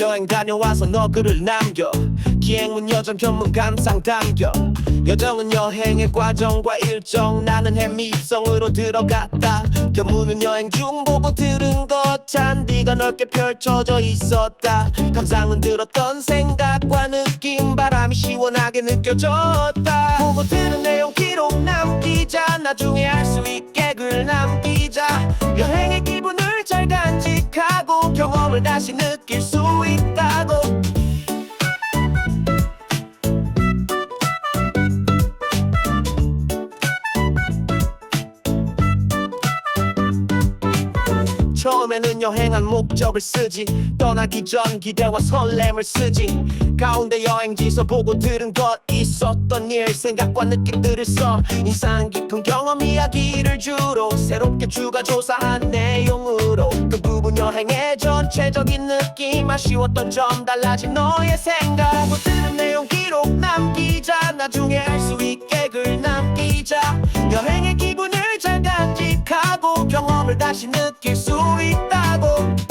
여행 다녀와서 너 글을 남겨. 기행문 여정 견문 감상 담겨. 여정은 여행의 과정과 일정 나는 해미성으로 들어갔다. 견문은 여행 중 보고 들은 것 잔디가 넓게 펼쳐져 있었다. 감상은 들었던 생각과 느낌 바람이 시원하게 느껴졌다. 보고 들은 내용 기록 남기자. 나중에 경험을 다시 느낄 수 있다고. 처음에는 여행한 목적을 쓰지 떠나기 전 기대와 설렘을 쓰지. 가운데 여행지서 보고 들은 것 있었던 일 생각과 느낌들을 써 인상 깊은 경험 이야기를 주로 새롭게 추가 조사한 내용으로 그 여행의 전체적인 느낌. 아쉬웠던 점 달라진 너의 생각. 못 쓰는 내용 기록 남기자. 나중에 알 수 있게 글 남기자. 여행의 기분을 잘 간직하고 경험을 다시 느낄 수 있다고.